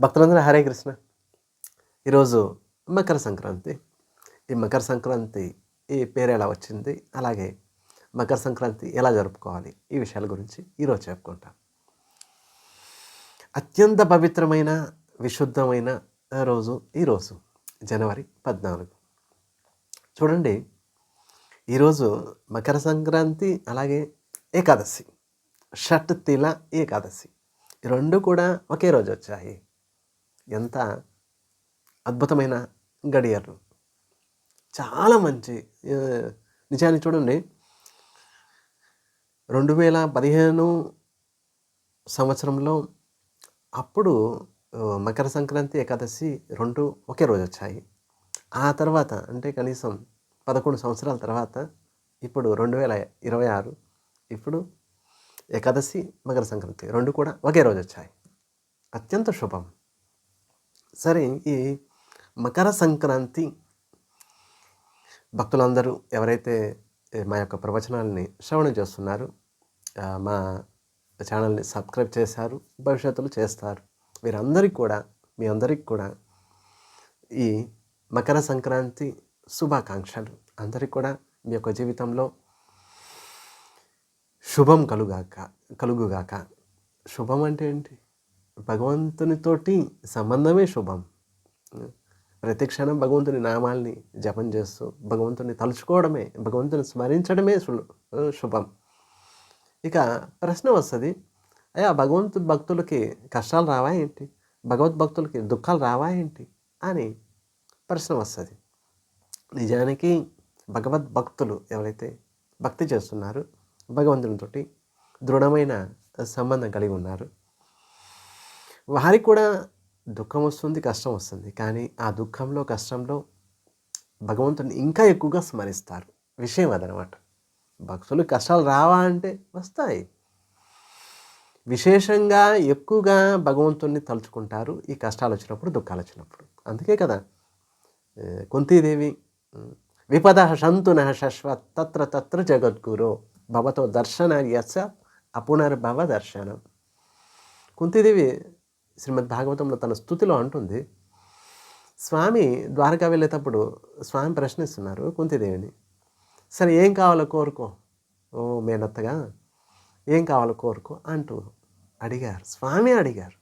భక్తులందరూ హరే కృష్ణ. ఈరోజు మకర సంక్రాంతి. ఈ మకర సంక్రాంతి ఈ పేరు ఎలా వచ్చింది? అలాగే మకర సంక్రాంతి ఎలా జరుపుకోవాలి? ఈ విషయాల గురించి ఈరోజు చెప్పుకుంటాం. అత్యంత పవిత్రమైన విశుద్ధమైన రోజు ఈరోజు జనవరి పద్నాలుగు. చూడండి ఈరోజు మకర సంక్రాంతి అలాగే ఏకాదశి. షట్ తిల ఏకాదశి. రెండు కూడా ఒకే రోజు వచ్చాయి. ఎంత అద్భుతమైన గడియలు చాలా మంచి నిజాన్ని నిజానికి చూడండి. రెండు వేల పదిహేను సంవత్సరంలో అప్పుడు మకర సంక్రాంతి ఏకాదశి రెండు ఒకే రోజు వచ్చాయి. ఆ తర్వాత అంటే కనీసం పదకొండు సంవత్సరాల తర్వాత ఇప్పుడు రెండు వేల ఇరవై ఆరు ఇప్పుడు ఏకాదశి మకర సంక్రాంతి రెండు కూడా ఒకే రోజు వచ్చాయి. అత్యంత శుభం. సరే ఈ మకర సంక్రాంతి భక్తులందరూ ఎవరైతే మా యొక్క ప్రవచనాలని శ్రవణం చేస్తున్నారు మా ఛానల్ని సబ్స్క్రైబ్ చేశారు భవిష్యత్తులో చేస్తారు. వీరందరికీ కూడా మీ అందరికీ కూడా ఈ మకర సంక్రాంతి శుభాకాంక్షలు. అందరికీ కూడా మీ యొక్క జీవితంలో శుభం కలుగాక కలుగుగాక. శుభం అంటే ఏంటి? భగవంతునితోటి సంబంధమే శుభం. ప్రతి క్షణం భగవంతుని నామాల్ని జపం చేస్తూ భగవంతుని తలుచుకోవడమే భగవంతుని స్మరించడమే శుభం. ఇక ప్రశ్న వస్తుంది అయ్యా భగవంతు భక్తులకి కష్టాలు రావా ఏంటి? భగవద్భక్తులకి దుఃఖాలు రావా ఏంటి? అని ప్రశ్న వస్తుంది. నిజానికి భగవద్భక్తులు ఎవరైతే భక్తి చేస్తున్నారు భగవంతునితోటి దృఢమైన సంబంధం కలిగి ఉన్నారు. వారికి కూడా దుఃఖం వస్తుంది కష్టం వస్తుంది. కానీ ఆ దుఃఖంలో కష్టంలో భగవంతుని ఇంకా ఎక్కువగా స్మరిస్తారు. విషయం అదనమాట. భక్తులు కష్టాలు రావా అంటే వస్తాయి. విశేషంగా ఎక్కువగా భగవంతుణ్ణి తలుచుకుంటారు. ఈ కష్టాలు వచ్చినప్పుడు దుఃఖాలు వచ్చినప్పుడు. అందుకే కదా. కుంతీదేవి విపద శంతున శశ్వత్ తత్ర తత్ర జగద్గురు భవతో దర్శన యస్య అపునర్భవ దర్శనం. కుంతీదేవి శ్రీమద్ భాగవతంలో తన స్థుతిలో అంటుంది స్వామి ద్వారకా వెళ్ళేటప్పుడు స్వామి ప్రశ్నిస్తున్నారు కుంతిదేవిని. సరే ఏం కావాలో కోరుకో. ఓ మేనత్తగా ఏం కావాలో కోరుకో అంటూ అడిగారు. స్వామి అడిగారు.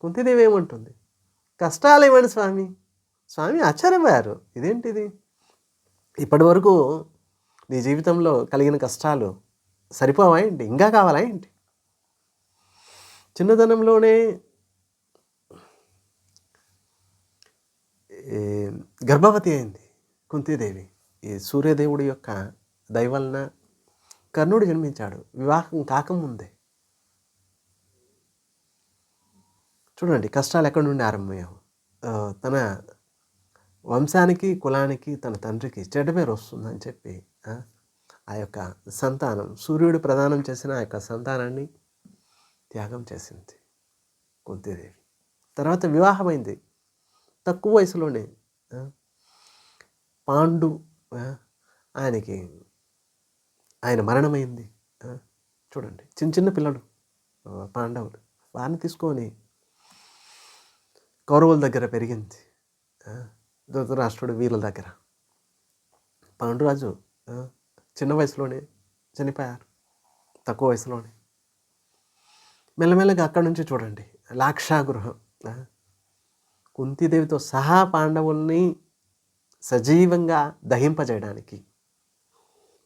కుంతిదేవి ఏమంటుంది కష్టాలు ఇవ్వండి స్వామి. స్వామి ఆశ్చర్యపోయారు ఇదేంటిది? ఇప్పటి వరకు నీ జీవితంలో కలిగిన కష్టాలు సరిపోవా ఏంటి? ఇంకా కావాలా ఏంటి? చిన్నతనంలోనే ఈ గర్భవతి అయింది కుంతీదేవి. ఈ సూర్యదేవుడి యొక్క దయవలన కర్ణుడు జన్మించాడు. వివాహం కాకముందే. చూడండి కష్టాలు ఎక్కడి నుండి ఆరంభమయ్యావు? తన వంశానికి కులానికి తన తండ్రికి చెడ్డ పేరు వస్తుందని చెప్పి ఆ, యొక్క సంతానం సూర్యుడు ప్రదానం చేసిన ఆ యొక్క సంతానాన్ని త్యాగం చేసింది కుంతీదేవి. తర్వాత వివాహమైంది. తక్కువ వయసులోనే పాండు ఆయనకి ఆయన మరణమైంది. చూడండి. చిన్న చిన్న పిల్లలు పాండవులు. వారిని తీసుకొని కౌరవుల దగ్గర పెరిగింది. ధృతరాష్ట్రుడు వీళ్ళ దగ్గర. పాండురాజు చిన్న వయసులోనే చనిపోయారు. తక్కువ వయసులోనే. మెల్లమెల్లగా అక్కడి నుంచి చూడండి. లాక్షాగృహం ఆ, కుంతీదేవితో సహా పాండవుల్ని సజీవంగా దహింపజేయడానికి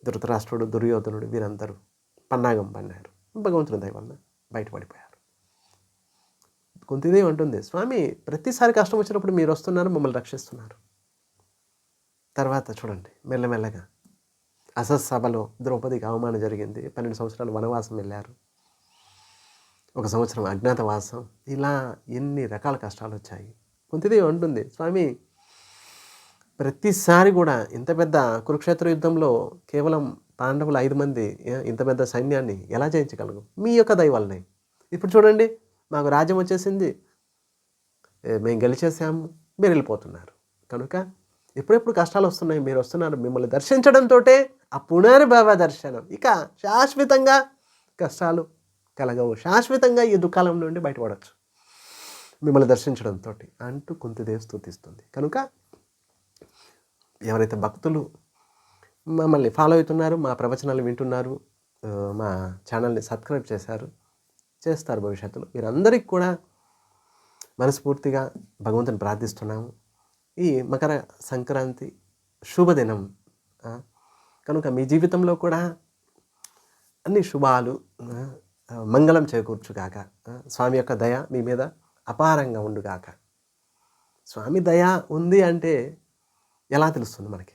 ధృతరాష్ట్రుడు దుర్యోధనుడు వీరందరూ పన్నాగం పన్నారు. భగవంతుని దయ వలన బయటపడిపోయారు. కుంతిదేవి అంటుంది స్వామి ప్రతిసారి కష్టం వచ్చినప్పుడు మీరు వస్తున్నారు మమ్మల్ని రక్షిస్తున్నారు. తర్వాత చూడండి మెల్లమెల్లగా అసత్సభలో ద్రౌపదికి అవమానం జరిగింది. పన్నెండు సంవత్సరాలు వనవాసం వెళ్ళారు. ఒక సంవత్సరం అజ్ఞాతవాసం. ఇలా ఎన్ని రకాల కష్టాలు వచ్చాయి. కుంతిదేవి అంటుంది స్వామి ప్రతిసారి కూడా ఇంత పెద్ద కురుక్షేత్ర యుద్ధంలో కేవలం పాండవులు ఐదు మంది ఇంత పెద్ద సైన్యాన్ని ఎలా జయించగలరు? మీ యొక్క దైవాలని ఇప్పుడు చూడండి మాకు రాజ్యం వచ్చేసింది. మేము గెలిచేసాము మీరు వెళ్ళిపోతున్నారు. కనుక ఎప్పుడెప్పుడు కష్టాలు వస్తున్నాయి మీరు వస్తున్నారు మిమ్మల్ని దర్శించడంతో ఆ పునర్భవ దర్శనం. ఇక శాశ్వతంగా కష్టాలు కలగవు. శాశ్వతంగా ఈ దుఃఖాలం నుండి బయటపడవచ్చు మిమ్మల్ని దర్శించడంతో అంటూ కుంతిదేవి స్థుతిస్తుంది కనుక ఎవరైతే భక్తులు మమ్మల్ని ఫాలో అవుతున్నారు మా ప్రవచనాలు వింటున్నారు మా ఛానల్ని సబ్స్క్రైబ్ చేశారు చేస్తారు భవిష్యత్తులో. మీరందరికీ కూడా మనస్ఫూర్తిగా భగవంతుని ప్రార్థిస్తున్నాము. ఈ మకర సంక్రాంతి శుభదినం కనుక మీ జీవితంలో కూడా అన్ని శుభాలు మంగళం చేకూర్చుగాక స్వామి యొక్క దయ మీ మీద అపారంగా ఉండుగాక స్వామి దయ ఉంది అంటే ఎలా తెలుస్తుంది మనకి?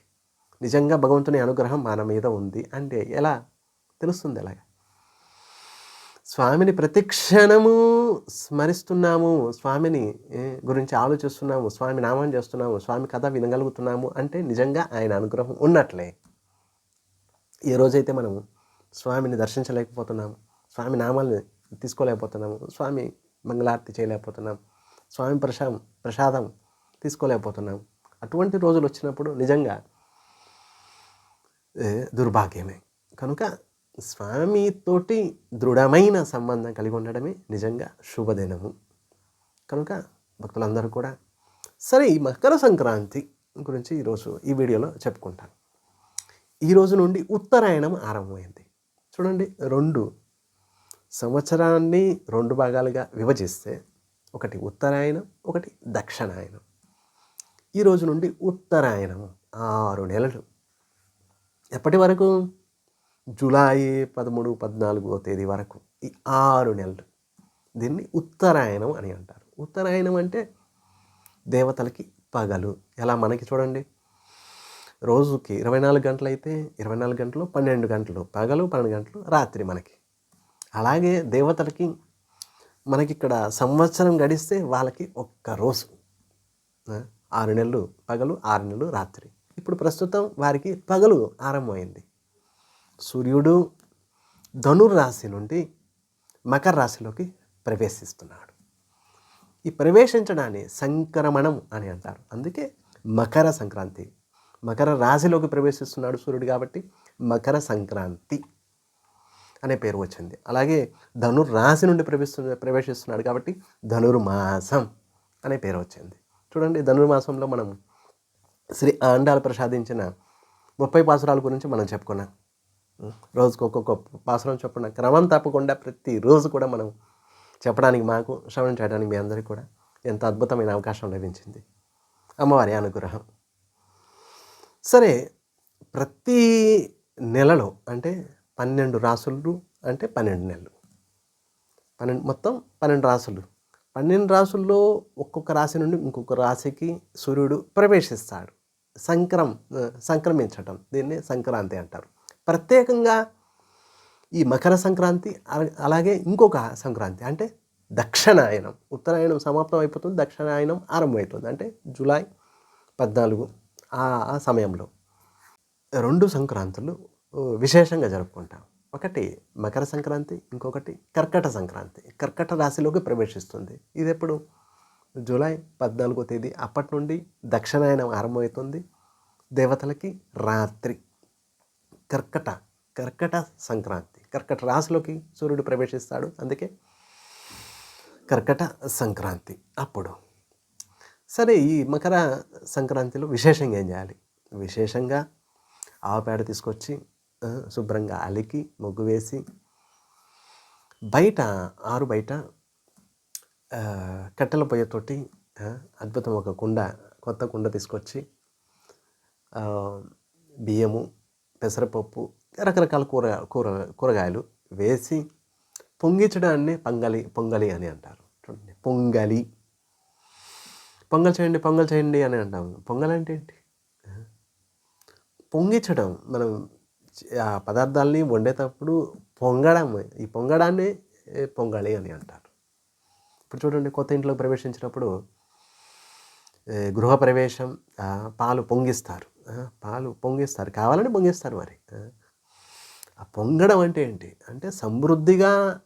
నిజంగా భగవంతుని అనుగ్రహం మన మీద ఉంది అంటే ఎలా తెలుస్తుంది ఎలాగ స్వామిని ప్రతిక్షణము స్మరిస్తున్నాము స్వామిని గురించి ఆలోచిస్తున్నాము స్వామి నామం చేస్తున్నాము స్వామి కథ వినగలుగుతున్నాము అంటే నిజంగా ఆయన అనుగ్రహం ఉన్నట్లే. ఏ రోజైతే మనము స్వామిని దర్శించలేకపోతున్నాము స్వామి నామాల్ని తీసుకోలేకపోతున్నాము స్వామి మంగళారతి చేయలేకపోతున్నాం స్వామి ప్రసాదం ప్రసాదం తీసుకోలేకపోతున్నాము అటువంటి రోజులు వచ్చినప్పుడు నిజంగా దుర్భాగ్యమే. కనుక స్వామితోటి దృఢమైన సంబంధం కలిగి ఉండడమే నిజంగా శుభదినము. కనుక భక్తులందరూ కూడా సరే ఈ మకర సంక్రాంతి గురించి ఈరోజు ఈ వీడియోలో చెప్పుకుంటాను. ఈ రోజు నుండి ఉత్తరాయణం ఆరంభమైంది. చూడండి రెండు సంవత్సరాన్ని రెండు భాగాలుగా విభజిస్తే ఒకటి ఉత్తరాయణం ఒకటి దక్షిణాయనం ఈ రోజు నుండి ఉత్తరాయణం ఆరు నెలలు. ఎప్పటి వరకు? జూలై పదమూడు పద్నాలుగో తేదీ వరకు ఈ ఆరు నెలలు. దీన్ని ఉత్తరాయణం అని అంటారు. ఉత్తరాయణం అంటే దేవతలకి పగలు. ఎలా మనకి చూడండి. రోజుకి ఇరవై నాలుగు గంటలు అయితే ఇరవై నాలుగు గంటలు పన్నెండు గంటలు పగలు పన్నెండు గంటలు రాత్రి మనకి. అలాగే దేవతలకి మనకి ఇక్కడ సంవత్సరం గడిస్తే వాళ్ళకి ఒక్క రోజు. ఆరు నెలలు పగలు ఆరు నెలలు రాత్రి. ఇప్పుడు ప్రస్తుతం వారికి పగలు ఆరంభమైంది. సూర్యుడు ధనుర్రాశి నుండి మకర రాశిలోకి ప్రవేశిస్తున్నాడు. ఈ ప్రవేశించడాన్ని సంక్రమణం అని అంటారు. అందుకే మకర సంక్రాంతి. మకర రాశిలోకి ప్రవేశిస్తున్నాడు సూర్యుడు కాబట్టి మకర సంక్రాంతి అనే పేరు వచ్చింది. అలాగే ధనుర్రాశి నుండి ప్రవేశిస్తు ప్రవేశిస్తున్నాడు కాబట్టి ధనుర్మాసం అనే పేరు వచ్చింది. చూడండి ధనుర్మాసంలో మనం శ్రీ ఆండాలు ప్రసాదించిన ముప్పై పాసురాల గురించి మనం చెప్పుకున్నాం రోజుకు ఒక్కొక్క పాసురం చొప్పున క్రమం తప్పకుండా ప్రతిరోజు కూడా మనం చెప్పడానికి మాకు శ్రవణం చేయడానికి మీ అందరికీ కూడా ఎంత అద్భుతమైన అవకాశం లభించింది. అమ్మవారి అనుగ్రహం. సరే ప్రతి నెలలో అంటే పన్నెండు రాసులు అంటే పన్నెండు నెలలు. పన్నెండు మొత్తం పన్నెండు రాసులు. పన్నెండు రాసుల్లో ఒక్కొక్క రాశి నుండి ఇంకొక రాశికి సూర్యుడు ప్రవేశిస్తాడు. సంక్రమ సంక్రమించటం. దీన్ని సంక్రాంతి అంటారు. ప్రత్యేకంగా ఈ మకర సంక్రాంతి అలాగే ఇంకొక సంక్రాంతి అంటే దక్షిణాయనం. ఉత్తరాయణం సమాప్తం అయిపోతుంది దక్షిణాయనం ఆరంభమవుతుంది అంటే జూలై పద్నాలుగు ఆ సమయంలో. రెండు సంక్రాంతులు విశేషంగా జరుపుకుంటాం. ఒకటి మకర సంక్రాంతి ఇంకొకటి కర్కట సంక్రాంతి. కర్కట రాశిలోకి ప్రవేశిస్తుంది. ఇది ఎప్పుడు జూలై పద్నాలుగో తేదీ అప్పటి నుండి దక్షిణాయనం ఆరంభమవుతుంది. దేవతలకి రాత్రి. కర్కట కర్కట సంక్రాంతి. కర్కట రాశిలోకి సూర్యుడు ప్రవేశిస్తాడు. అందుకే కర్కట సంక్రాంతి అప్పుడు. సరే ఈ మకర సంక్రాంతిలో విశేషంగా ఏం చేయాలి? విశేషంగా ఆవు పేడ తీసుకొచ్చి శుభ్రంగా అలికి ముగ్గు వేసి బయట ఆరు బయట కట్టెల పొయ్యతోటి అద్భుతం ఒక కుండ కొత్త కుండ తీసుకొచ్చి బియ్యము పెసరపప్పు రకరకాల కూర కూర కూరగాయలు వేసి పొంగించడాన్ని పొంగలి పొంగలి అని అంటారు. చూడండి పొంగలి. పొంగల్ చేయండి పొంగల్ చేయండి అని అంటాము. పొంగల్ అంటే ఏంటి పొంగించడం మనం ఆ పదార్థాలని వండేటప్పుడు పొంగడం ఈ పొంగడాన్ని ఏ, పొంగలి అని అంటారు. ఇప్పుడు చూడండి కొత్త ఇంట్లోకి ప్రవేశించినప్పుడు గృహప్రవేశం పాలు పొంగిస్తారు. పాలు పొంగిస్తారు. కావాలని పొంగిస్తారు మరి. ఆ. ఆ పొంగడం అంటే ఏంటి? అంటే సమృద్ధిగా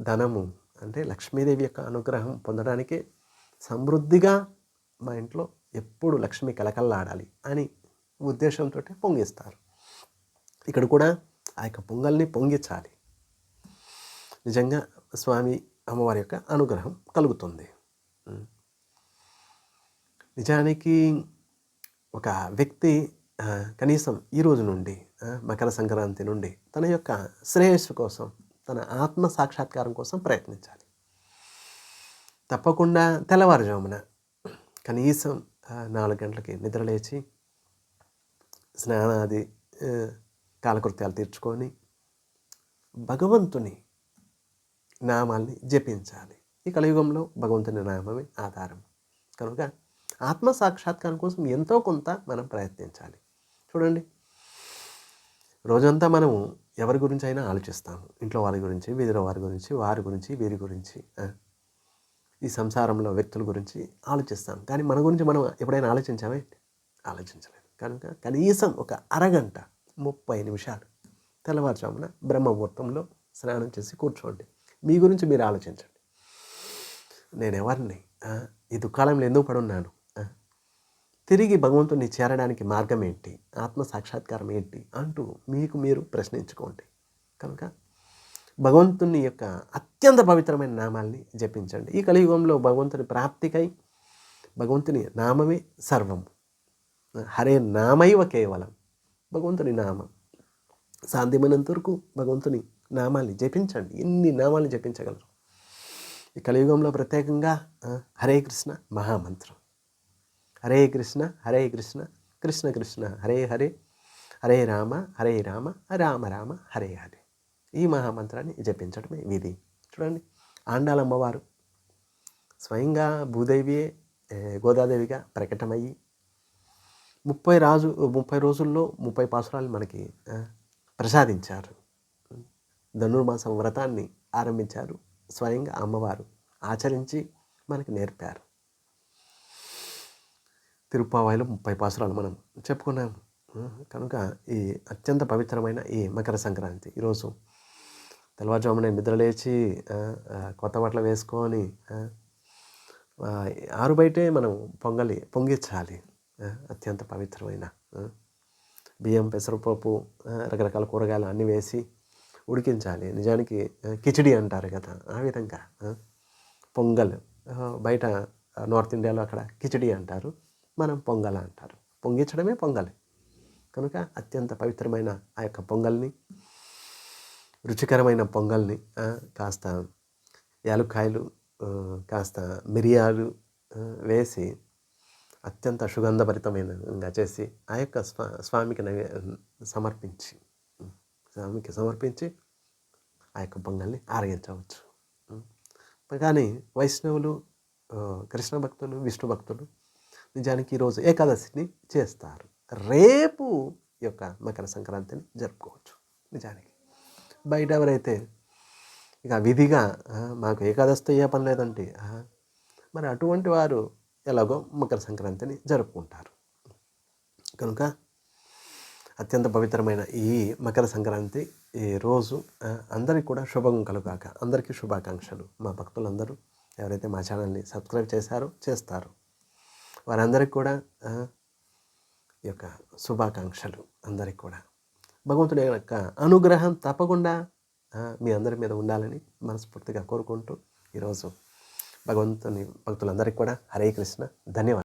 ధనము అంటే లక్ష్మీదేవి యొక్క అనుగ్రహం పొందడానికి సమృద్ధిగా మా ఇంట్లో ఎప్పుడు లక్ష్మి కలకల్లాడాలి అని ఉద్దేశంతో పొంగిస్తారు. ఇక్కడ కూడా ఆ యొక్క పొంగల్ని పొంగించాలి. నిజంగా స్వామి అమ్మవారి యొక్క అనుగ్రహం కలుగుతుంది. నిజానికి ఒక వ్యక్తి కనీసం ఈ రోజు నుండి మకర సంక్రాంతి నుండి తన యొక్క శ్రేయస్సు కోసం తన ఆత్మ సాక్షాత్కారం కోసం ప్రయత్నించాలి. తప్పకుండా తెల్లవారుజామున కనీసం నాలుగు గంటలకి నిద్రలేచి స్నానాది కాలకృత్యాలు తీర్చుకొని భగవంతుని నామాల్ని జపించాలి. ఈ కలియుగంలో భగవంతుని నామమే ఆధారం. కనుక ఆత్మ సాక్షాత్కారం కోసం ఎంతో కొంత మనం ప్రయత్నించాలి. చూడండి. రోజంతా మనము ఎవరి గురించి అయినా ఆలోచిస్తాము. ఇంట్లో వారి గురించి వీధిలో వారి గురించి వారి గురించి వీరి గురించి ఈ సంసారంలో వ్యక్తుల గురించి ఆలోచిస్తాం కానీ మన గురించి మనం ఎప్పుడైనా ఆలోచించామే ఆలోచించలేదు. కనుక కనీసం ఒక అరగంట ముప్పై నిమిషాలు. తెల్లవారుజామున బ్రహ్మముహూర్తంలో స్నానం చేసి కూర్చోండి. మీ గురించి మీరు ఆలోచించండి. నేను ఎవరిని ఈ దుఃఖాలంలో ఎందుకు పడున్నాను? తిరిగి భగవంతుని చేరడానికి మార్గం ఏంటి? ఆత్మ సాక్షాత్కారం ఏంటి? అంటూ మీకు మీరు ప్రశ్నించుకోండి. కనుక భగవంతుని యొక్క అత్యంత పవిత్రమైన నామాల్ని జపించండి. ఈ కలియుగంలో భగవంతుని ప్రాప్తికై భగవంతుని నామమే సర్వం హరే నామైవ కేవలం. భగవంతుని నామం. సాధ్యమైనంత వరకు భగవంతుని నామాన్ని జపించండి. ఎన్ని నామాలు జపించగలరు? ఈ కలియుగంలో ప్రత్యేకంగా హరే కృష్ణ మహామంత్రం. హరే కృష్ణ హరే కృష్ణ కృష్ణ కృష్ణ హరే హరే హరే రామ హరే రామ రామ రామ హరే హరే. ఈ మహామంత్రాన్ని జపించడమే విధి. చూడండి ఆండాలమ్మవారు స్వయంగా భూదేవియే గోదాదేవిగా ప్రకటమయ్యి ముప్పై రాజు ముప్పై రోజుల్లో ముప్పై పాసురాలు మనకి ప్రసాదించారు. ధనుర్మాసం వ్రతాన్ని ఆరంభించారు. స్వయంగా అమ్మవారు ఆచరించి మనకి నేర్పారు. తిరుప్పావాయిలో ముప్పై పాసురాలు మనం చెప్పుకున్నాము కనుక ఈ అత్యంత పవిత్రమైన ఈ మకర సంక్రాంతి ఈరోజు తెల్లవారుజామున నిద్రలేచి కొత్త బట్టలు వేసుకొని ఆరు బయటే మనం పొంగలి పొంగించాలి. అత్యంత పవిత్రమైన బియ్యం పెసరపప్పు రకరకాల కూరగాయలు అన్నీ వేసి ఉడికించాలి. నిజానికి కిచిడి అంటారు కదా ఆ విధంగా పొంగల్ బయట నార్త్ ఇండియాలో అక్కడ కిచిడి అంటారు మనం పొంగల్ అంటారు. పొంగించడమే పొంగల్. కనుక అత్యంత పవిత్రమైన ఆ యొక్క పొంగల్ని రుచికరమైన పొంగల్ని కాస్త యాలుక్కాయలు కాస్త మిరియాలు వేసి అత్యంత సుగంధభరితమైనగా చేసి ఆ యొక్క స్వా స్వామికి నైవే సమర్పించి స్వామికి సమర్పించి ఆ యొక్క పొంగల్ని ఆరగించవచ్చు. కానీ వైష్ణవులు కృష్ణ భక్తులు విష్ణు భక్తులు నిజానికి ఈరోజు ఏకాదశిని చేస్తారు. రేపు ఈ యొక్క మకర సంక్రాంతిని జరుపుకోవచ్చు నిజానికి. బయట ఎవరైతే ఇక విధిగా మాకు ఏకాదశితో ఏ పని లేదంటే మరి అటువంటి వారు ఎలాగో మకర సంక్రాంతిని జరుపుకుంటారు. కనుక అత్యంత పవిత్రమైన ఈ మకర సంక్రాంతి ఈ రోజు అందరికీ కూడా శుభం కలుగాక. అందరికీ శుభాకాంక్షలు. మా భక్తులందరూ ఎవరైతే మా ఛానల్ని సబ్స్క్రైబ్ చేశారో చేస్తారు. వారందరికీ కూడా ఈ యొక్క శుభాకాంక్షలు అందరికీ కూడా. భగవంతుడి యొక్క అనుగ్రహం తప్పకుండా మీ అందరి మీద ఉండాలని మనస్ఫూర్తిగా కోరుకుంటూ ఈరోజు భగవంతుని భక్తులందరికీ కూడా హరే కృష్ణ. ధన్యవాదాలు.